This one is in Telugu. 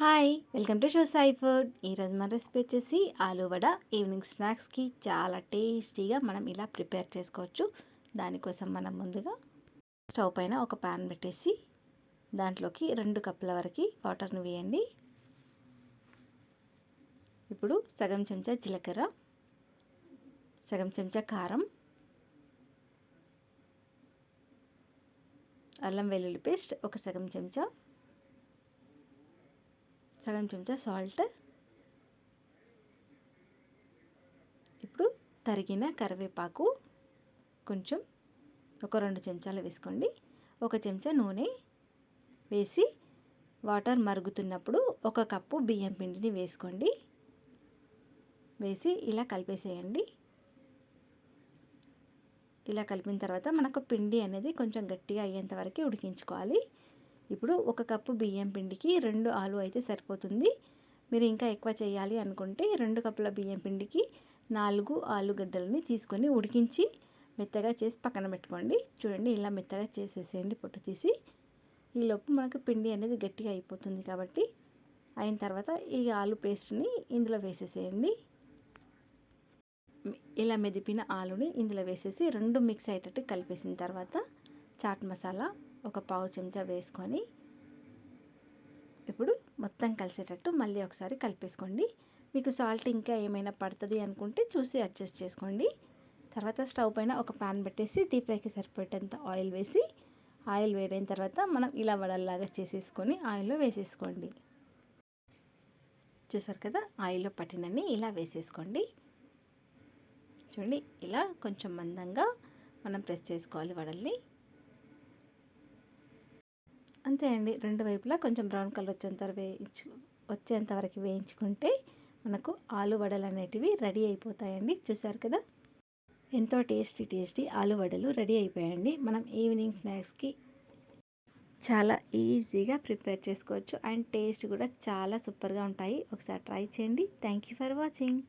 Hi welcome to show Sai food. ఈరోజు మన రెసిపీ వచ్చేసి ఆలూ వడ. ఈవినింగ్ స్నాక్స్కి చాలా టేస్టీగా మనం ఇలా ప్రిపేర్ చేసుకోవచ్చు. దానికోసం మనం ముందుగా స్టవ్ పైన ఒక ప్యాన్ పెట్టేసి దాంట్లోకి రెండు కప్పుల వరకు వాటర్ని వేయండి. ఇప్పుడు సగం చెంచా జీలకర్ర సగం చెంచా కారం అల్లం వెల్లుల్లి పేస్ట్ ఒక సగం చెంచా సగం చెంచా సాల్ట్ ఇప్పుడు తరిగిన కరివేపాకు కొంచెం ఒక రెండు చెంచాలు వేసుకోండి. ఒక చెంచా నూనె వేసి వాటర్ మరుగుతున్నప్పుడు ఒక కప్పు బియ్యం పిండిని వేసుకోండి. వేసి ఇలా కలిపేసేయండి. ఇలా కలిపిన తర్వాత మనకు పిండి అనేది కొంచెం గట్టిగా అయ్యేంత వరకు ఉడికించుకోవాలి. ఇప్పుడు ఒక కప్పు బియ్యం పిండికి రెండు ఆలు అయితే సరిపోతుంది. మీరు ఇంకా ఎక్కువ చేయాలి అనుకుంటే రెండు కప్పుల బియ్యం పిండికి నాలుగు ఆలుగడ్డలని తీసుకొని ఉడికించి మెత్తగా చేసి పక్కన పెట్టుకోండి. చూడండి ఇలా మెత్తగా చేసేసేయండి పొట్టు తీసి. ఈలోపు మనకు పిండి అనేది గట్టిగా అయిపోతుంది కాబట్టి అయిన తర్వాత ఈ ఆలు పేస్ట్ని ఇందులో వేసేసేయండి. ఇలా మెదిపిన ఆలుని ఇందులో వేసేసి రెండు మిక్స్ అయ్యేటట్టు కలిపేసిన తర్వాత చాట్ మసాలా ఒక పావు చెంచా వేసుకొని ఇప్పుడు మొత్తం కలిసేటట్టు మళ్ళీ ఒకసారి కలిపేసుకోండి. మీకు సాల్ట్ ఇంకా ఏమైనా పడుతుంది అనుకుంటే చూసి అడ్జస్ట్ చేసుకోండి. తర్వాత స్టవ్ పైన ఒక ప్యాన్ పెట్టేసి డీప్ ఫ్రైకి సరిపడేంత ఆయిల్ వేసి ఆయిల్ వేడైన తర్వాత మనం ఇలా వడల్లాగా చేసేసుకొని ఆయిల్లో వేసేసుకోండి. చూసారు కదా ఆయిల్లో పట్టినన్ని ఇలా వేసేసుకోండి. చూడండి ఇలా కొంచెం మందంగా మనం ప్రెస్ చేసుకోవాలి వడల్ని. అంతే అండి. రెండు వైపులా కొంచెం బ్రౌన్ కలర్ వచ్చేంత వేయించు వచ్చేంత వరకు వేయించుకుంటే మనకు ఆలు వడలు అనేటివి రెడీ అయిపోతాయండి. చూసారు కదా? ఎంతో టేస్టీ టేస్టీ ఆలు వడలు రెడీ అయిపోయాయండి. మనం ఈవినింగ్ స్నాక్స్కి చాలా ఈజీగా ప్రిపేర్ చేసుకోవచ్చు. అండ్ టేస్ట్ కూడా చాలా సూపర్గా ఉంటాయి. ఒకసారి ట్రై చేయండి. Thank you for watching.